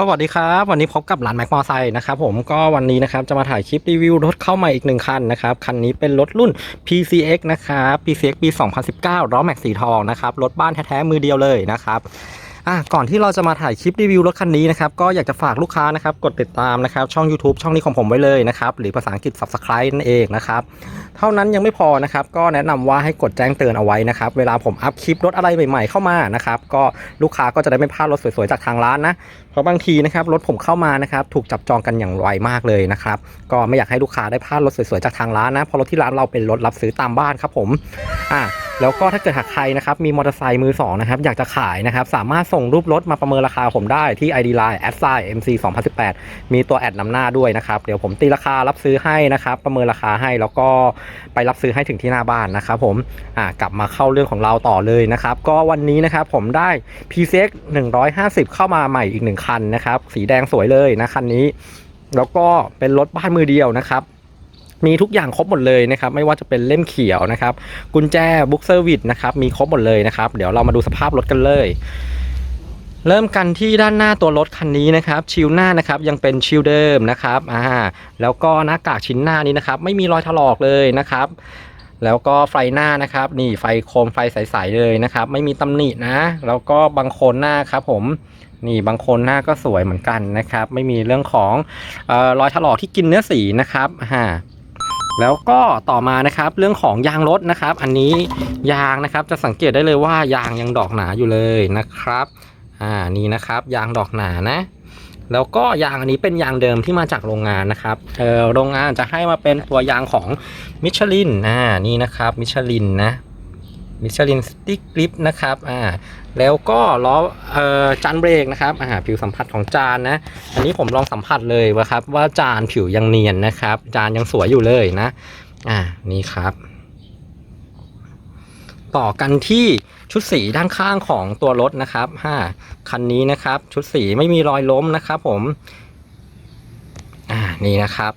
สวัสดีครับ วันนี้พบกับร้านแม็กมอไซค์นะครับผมก็วันนี้นะครับจะมาถ่ายคลิปรีวิวรถเข้ามาอีกหนึ่งคันนะครับคันนี้เป็นรถรุ่น PCX นะครับ PCX ปี 2019ล้อแม็กสีทองนะครับรถบ้านแท้ๆมือเดียวเลยนะครับ่ะก่อนที่เราจะมาถ่ายคลิปรีวิวรถคันนี้นะครับก็อยากจะฝากลูกค้านะครับกดติดตามนะครับช่อง YouTube ช่องนี้ของผมไว้เลยนะครับหรือภาษาอังกฤษ Subscribe นั่นเองนะครับเท่านั้นยังไม่พอนะครับก็แนะนำว่าให้กดแจ้งเตือนเอาไว้นะครับเวลาผมอัพคลิปรถอะไรใหม่ๆเข้ามานะครับก็ลูกค้าก็จะได้ไม่พลาดรถสวยๆจากทางร้านนะ ราะบางทีนะครับรถผมเข้ามานะครับถูกจับจองกันอย่างไวมากเลยนะครับก็ไม่อยากให้ลูกค้าได้พลาดรถสวยๆจากทางร้านนะเพราะรถที่ร้านเราเป็นรถรับซื้อตามบ้านครับผมอะแล้วก็ถ้าเกิดหากใครนะครับมีมอเตอร์ไซค์มือสองนะครับอยากจะขายนะครับสามารถส่งรูปรถมาประเมินราคาผมได้ที่ ID Line s i MC 2018 มีตัวแอดนำหน้าด้วยนะครับเดี๋ยวผมตีราคารับซื้อให้นะครับประเมินราคาให้แล้วก็ไปรับซื้อให้ถึงที่หน้าบ้านนะครับผมอะกลับมาเข้าเรื่องของเราต่อเลยนะครับก็วันนี้นะครับผมได้ PCX 150 เข้ามาใหม่อีกหนึ่งคันนะครับ สีแดงสวยเลยนะคันนี้ แล้วก็เป็นรถบ้านมือเดียวนะครับ มีทุกอย่างครบหมดเลยนะครับ ไม่ว่าจะเป็นเล่มเขียวนะครับ กุญแจบุ๊กเซอร์วิสนะครับ มีครบหมดเลยนะครับ เดี๋ยวเรามาดูสภาพรถกันเลย เริ่มกันที่ด้านหน้าตัวรถคันนี้นะครับ ชิวหน้านะครับยังเป็นชิวเดิมนะครับ อ่า แล้วก็หน้ากากชิ้นหน้านี้นะครับ ไม่มีรอยถลอกเลยนะครับ แล้วก็ไฟหน้านะครับ นี่ไฟโคมไฟใสๆเลยนะครับ ไม่มีตำหนินะ แล้วก็บางโคนหน้าครับผมนี่บางโคนหน้าก็สวยเหมือนกันนะครับ ไม่มีเรื่องของออรอยถลอกที่กินเนื้อสีนะครับอ่าแล้วก็ต่อมานะครับเรื่องของยางรถนะครับ อันนี้ยางนะครับจะสังเกตได้เลยว่ายางยังดอกหนาอยู่เลยนะครับอ่านี่นะครับ ยางดอกหนานะ แล้วก็ยางอันนี้เป็นยางเดิมที่มาจากโรงงานนะครับเออโรงงานจะให้มาเป็นตัวยางของมิชลินอ่านี่นะครับมิชลินนะมิชลินสติ๊กกริปนะครับอ่าแล้วก็ล้อเอ่อจานเบรกนะครับอ่าผิวสัมผัสของจานนะ อันนี้ผมลองสัมผัสเลยว่าครับว่าจานผิวยังเนียนนะครับ จานยังสวยอยู่เลยนะอ่านี่ครับ ต่อกันที่ชุดสีด้านข้างของตัวรถนะครับห้าคันนี้นะครับ ชุดสีไม่มีรอยล้มนะครับผมอ่านี่นะครับ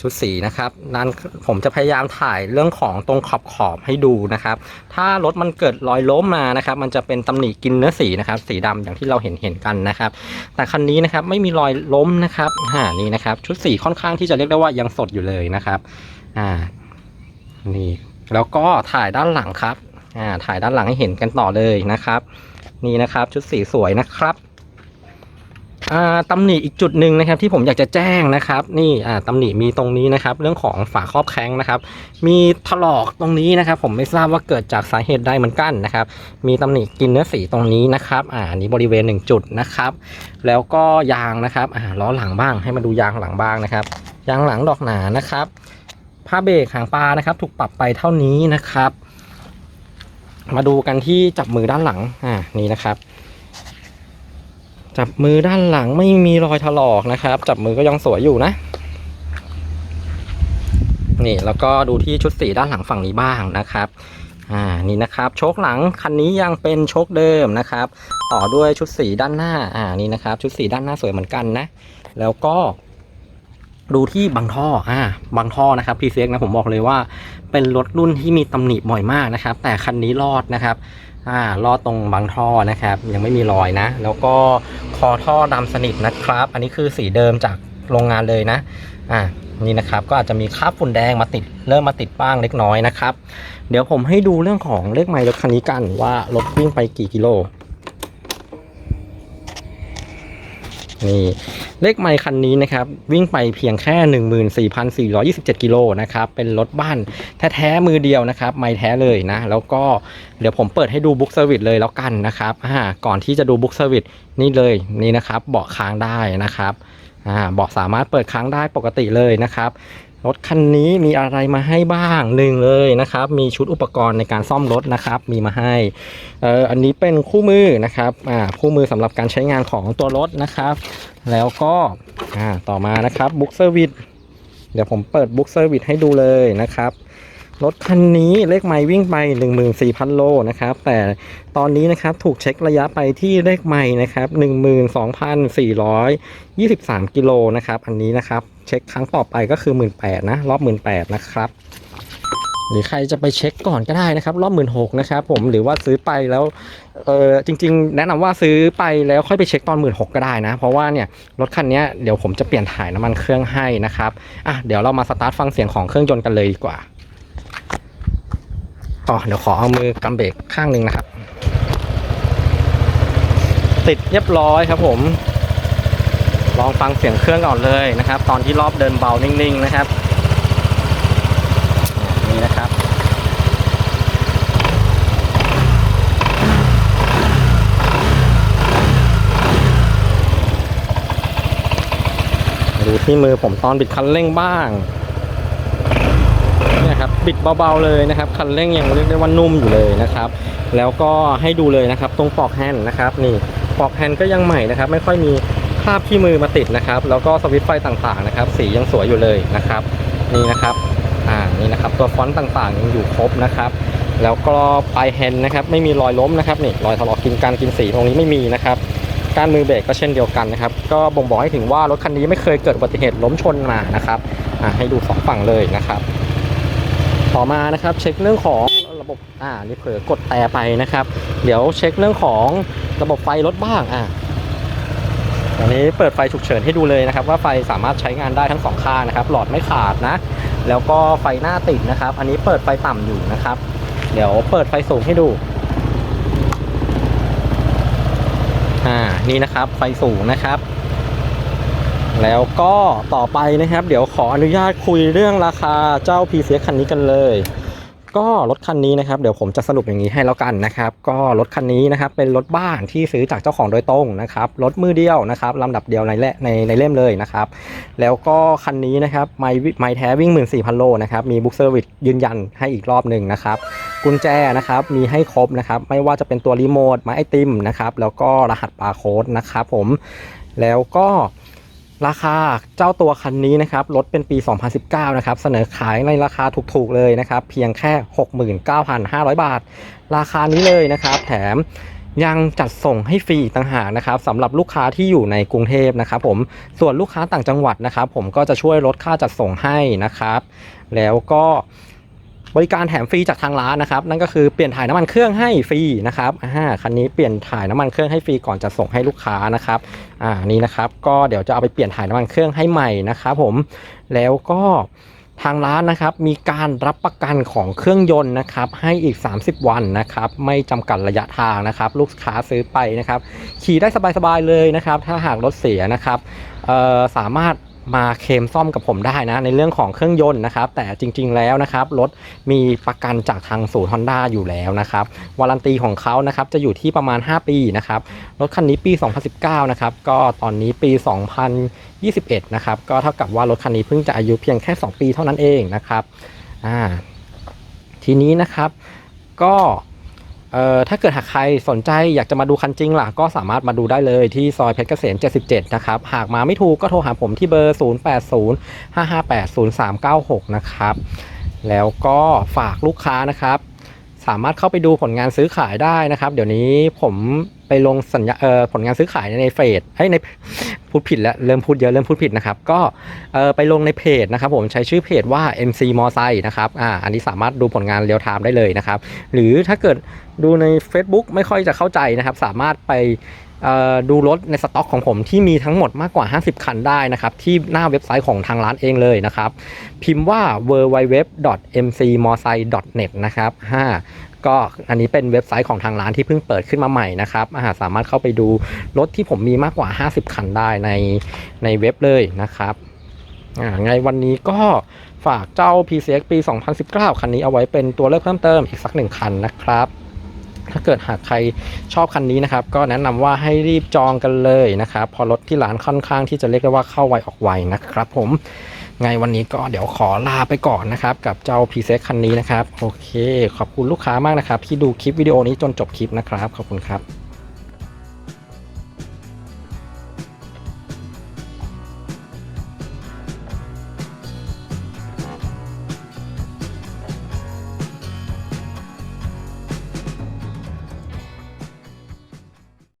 ชุดสีนะครับนั้นผมจะพยายามถ่ายเรื่องของตรงขอบขอบให้ดูนะครับ ถ้ารถมันเกิดรอยล้มมานะครับ มันจะเป็นตำหนิกินเนื้อสีนะครับ สีดำอย่างที่เราเห็นเห็นกันนะครับ แต่คันนี้นะครับไม่มีรอยล้มนะครับอ่านี่นะครับ ชุดสีค่อนข้างที่จะเรียกได้ว่ายังสดอยู่เลยนะครับอ่านี่แล้วก็ถ่ายด้านหลังครับ อ่าถ่ายด้านหลังให้เห็นกันต่อเลยนะครับ นี่นะครับชุดสีสวยนะครับอ่าตำหนิอีกจุดหนึ่งนะครับที่ผมอยากจะแจ้งนะครับ นี่อ่าตำหนิมีตรงนี้นะครับ เรื่องของฝาครอบแข้งนะครับ มีถลอกตรงนี้นะครับ ผมไม่ทราบว่าเกิดจากสาเหตุใดเหมือนกันนะครับ มีตำหนิกินเนื้อสีตรงนี้นะครับอ่านี้บริเวณหนึ่งจุดนะครับ แล้วก็ยางนะครับอ่าล้อหลังบ้างให้มาดูยางหลังบ้างนะครับ ยางหลังดอกหนานะครับผ้าเบรกหางปลานะครับ ถูกปรับไปเท่านี้นะครับ มาดูกันที่จับมือด้านหลัง อ่า นี่นะครับ จับมือด้านหลังไม่มีรอยถลอกนะครับ จับมือก็ยังสวยอยู่นะ นี่แล้วก็ดูที่ชุดสีด้านหลังฝั่งนี้บ้างนะครับ อ่า นี่นะครับ โชคหลังคันนี้ยังเป็นโชคเดิมนะครับ ต่อด้วยชุดสีด้านหน้า อ่า นี่นะครับ ชุดสีด้านหน้าสวยเหมือนกันนะ แล้วก็ ดูที่บางท่ออ่าบางท่อนะครับ p ีเซ็กนะผมบอกเลยว่า เป็นรถรุ่นที่มีตำหนิบ่อยมากนะครับ แต่คันนี้รอดนะครับอ่ารอดตรงบางท่อนะครับ ยังไม่มีรอยนะ แล้วก็คอท่อดำสนิทนะครับ อันนี้คือสีเดิมจากโรงงานเลยนะอ่านี่นะครับก็อาจจะมีคราบฝุ่นแดงมาติดเริ่มมาติดบ้างเล็กน้อยนะครับ เดี๋ยวผมให้ดูเรื่องของเลขไมล์รถคันนี้กันว่ารถวิ่งไปกี่กิโล นี่เลขไมค์คันนี้นะครับ วิ่งไปเพียงแค่ 14,427 กิโลนะครับ เป็นรถบ้านแท้ๆมือเดียวนะครับ ไมล์แท้เลยนะ แล้วก็เดี๋ยวผมเปิดให้ดูบุ๊กเซอร์วิสเลยแล้วกันนะครับอ่าก่อนที่จะดูบุ๊กเซอร์วิสนี่เลยนี่นะครับ เบาะค้างได้นะครับอ่าเบาะสามารถเปิดค้างได้ปกติเลยนะครับ รถคันนี้มีอะไรมาให้บ้างหนึ่งเลยนะครับ มีชุดอุปกรณ์ในการซ่อมรถนะครับ มีมาให้เอออันนี้เป็นคู่มือนะครับอ่าคู่มือสำหรับการใช้งานของตัวรถนะครับ แล้วก็อ่าต่อมานะครับบุ๊กเซอร์วิสเดี๋ยวผมเปิดบุ๊กเซอร์วิสให้ดูเลยนะครับ รถคันนี้เลขไมล์วิ่งไป 14,000 โลนะครับ แต่ตอนนี้นะครับถูกเช็คระยะไปที่เลขไมล์นะครับ 12,423 กิโลนะครับ อันนี้นะครับ เช็คครั้งต่อไปก็คือ 18,000นะ รอบ 18,000 นะครับ หรือใครจะไปเช็คก่อนก็ได้นะครับ รอบหมื่นหกนะครับผมหรือว่าซื้อไปแล้วเออจริง ๆ แนะนำว่าซื้อไปแล้วค่อยไปเช็คตอนหมื่นหกก็ได้นะ เพราะว่าเนี่ยรถคันนี้เดี๋ยวผมจะเปลี่ยนถ่ายน้ำมันเครื่องให้นะครับอะเดี๋ยวเรามาสตาร์ทฟังเสียงของเครื่องยนต์กันเลยดีกว่า อ๋อเดี๋ยวขอเอามือกำเบรกข้างหนึ่งนะครับ ติดเรียบร้อยครับผม ลองฟังเสียงเครื่องก่อนเลยนะครับ ตอนที่รอบเดินเบานิ่งๆนะครับนี่นะครับดูที่มือผมตอนบิดคันเร่งบ้าง บิดเบาๆเลยนะครับ คันเร่งยังเรียกได้ว่านุ่มอยู่เลยนะครับ แล้วก็ให้ดูเลยนะครับ ตรงปลอกแฮนด์นะครับ นี่ปลอกแฮนด์ก็ยังใหม่นะครับ ไม่ค่อยมีคราบที่มือมาติดนะครับ แล้วก็สวิตช์ไฟต่างๆนะครับ สียังสวยอยู่เลยนะครับ นี่นะครับอ่านี่นะครับ ตัวฟอนต์ต่างๆยังอยู่ครบนะครับ แล้วก็ปลายแฮนด์นะครับ ไม่มีรอยล้มนะครับนี่รอยถลอกกินการกินสีตรงนี้ไม่มีนะครับการมือเบรกก็เช่นเดียวกันนะครับ ก็บ่งบอกให้ถึงว่ารถคันนี้ไม่เคยเกิดอุบัติเหตุล้มชนมานะครับอ่าให้ดูสองฝั่งเลยนะครับ ต่อมานะครับเช็คเรื่องของระบบอ่านี่เผลอกดแต่ไปนะครับ เดี๋ยวเช็คเรื่องของระบบไฟรถบ้างอ่าอันนี้เปิดไฟฉุกเฉินให้ดูเลยนะครับ ว่าไฟสามารถใช้งานได้ทั้งสองข้างนะครับ หลอดไม่ขาดนะ แล้วก็ไฟหน้าติดนะครับ อันนี้เปิดไฟต่ำอยู่นะครับ เดี๋ยวเปิดไฟสูงให้ดูอ่านี่นะครับไฟสูงนะครับ แล้วก็ต่อไปนะครับ เดี๋ยวขออนุญาตคุยเรื่องราคาเจ้า p c x คันนี้กันเลย ก็รถคันนี้นะครับเดี๋ยวผมจะสรุปอย่างนี้ให้แล้วกันนะครับ ก็รถคันนี้นะครับเป็นรถบ้านที่ซื้อจากเจ้าของโดยตรงนะครับรถมือเดียวนะครับลำดับเดียวในแลในในเล่มเลยนะครับ แล้วก็คันนี้นะครับไมล์ไมล์แท้วิ่ง 14,000 โลนะครับมีบุ๊กเซอร์วิสยืนยันให้อีกรอบหนึ่งนะครับกุญแจนะครับมีให้ครบนะครับไม่ว่าจะเป็นตัวรีโมทไม้ไอติมนะครับแล้วก็รหัสบาร์โค้ดนะครับผมแล้วก็ ราคาเจ้าตัวคันนี้นะครับรถเป็นปี 2019 นะครับ เสนอขายในราคาถูกๆเลยนะครับ เพียงแค่ 69,500 บาท ราคานี้เลยนะครับ แถมยังจัดส่งให้ฟรีต่างหากนะครับสำหรับลูกค้าที่อยู่ในกรุงเทพนะครับผมส่วนลูกค้าต่างจังหวัดนะครับ ผมก็จะช่วยลดค่าจัดส่งให้นะครับ แล้วก็ บริการแถมฟรีจากทางร้านนะครับนั่นก็คือเปลี่ยนถ่ายน้ำมันเครื่องให้ฟรีนะครับอ่าคันนี้เปลี่ยนถ่ายน้ำมันเครื่องให้ฟรีก่อนจะส่งให้ลูกค้านะครับอ่านี่นะครับก็เดี๋ยวจะเอาไปเปลี่ยนถ่ายน้ำมันเครื่องให้ใหม่นะครับผมแล้วก็ทางร้านนะครับมีการรับประกันของเครื่องยนต์นะครับให้อีก 30 วันนะครับไม่จำกัดระยะทางนะครับ ลูกค้าซื้อไปนะครับ ขี่ได้สบายๆเลยนะครับ ถ้าหากรถเสียนะครับเออสามารถ มาเคลมซ่อมกับผมได้นะ ในเรื่องของเครื่องยนต์นะครับ แต่จริงๆแล้วนะครับ รถมีประกันจากทางศูนย์ฮอนด้าอยู่แล้วนะครับวารันตีของเขานะครับจะอยู่ที่ประมาณ 5 ปีนะครับ รถคันนี้ปี 2019 นะครับ ก็ตอนนี้ปี 2021 นะครับ ก็เท่ากับว่ารถคันนี้เพิ่งจะอายุเพียงแค่ 2 ปีเท่านั้นเองนะครับอ่าทีนี้นะครับก็ เอ่อถ้าเกิดหากใครสนใจอยากจะมาดูคันจริงล่ะ ก็สามารถมาดูได้เลยที่ซอยเพชรเกษม 77 นะครับ หากมาไม่ถูกก็โทรหาผมที่เบอร์ 0805580396 นะครับ แล้วก็ฝากลูกค้านะครับ สามารถเข้าไปดูผลงานซื้อขายได้นะครับ เดี๋ยวนี้ผมไปลงสัญญาเอ่อผลงานซื้อขายในเฟซเอ้ใน พูดผิดแล้วเริ่มพูดเยอะเริ่มพูดผิดนะครับ ก็ไปลงในเพจนะครับผมใช้ชื่อเพจว่า MC m o s i นะครับอ่าอันนี้สามารถดูผลงานเรียลไทม์ได้เลยนะครับ หรือถ้าเกิดดูใน Facebook ไม่ค่อยจะเข้าใจนะครับ สามารถไปดูรถในสต็อกของผมที่มีทั้งหมดมากกว่า 50 คันได้นะครับ ที่หน้าเว็บไซต์ของทางร้านเองเลยนะครับ พิมพ์ว่า www.mcmosai.net นะครับห้า ก็อันนี้เป็นเว็บไซต์ของทางร้านที่เพิ่งเปิดขึ้นมาใหม่นะครับอ่าสามารถเข้าไปดูรถที่ผมมีมากกว่า 50 คันได้ในในเว็บเลยนะครับอ่าไงวันนี้ก็ฝากเจ้า PCX ปี 2019 คันนี้เอาไว้เป็นตัวเลือกเพิ่มเติมอีกสักหนึ่งคันนะครับ ถ้าเกิดหากใครชอบคันนี้นะครับ ก็แนะนำว่าให้รีบจองกันเลยนะครับเพอรถที่ร้านค่อนข้างที่จะเรียกได้ว่าเข้าไวออกไวนะครับผม ไงวันนี้ก็เดี๋ยวขอลาไปก่อนนะครับ กับเจ้า p ีเซคันนี้นะครับ โอเค ขอบคุณลูกค้ามากนะครับ ที่ดูคลิปวิดีโอนี้จนจบคลิปนะครับ ขอบคุณครับ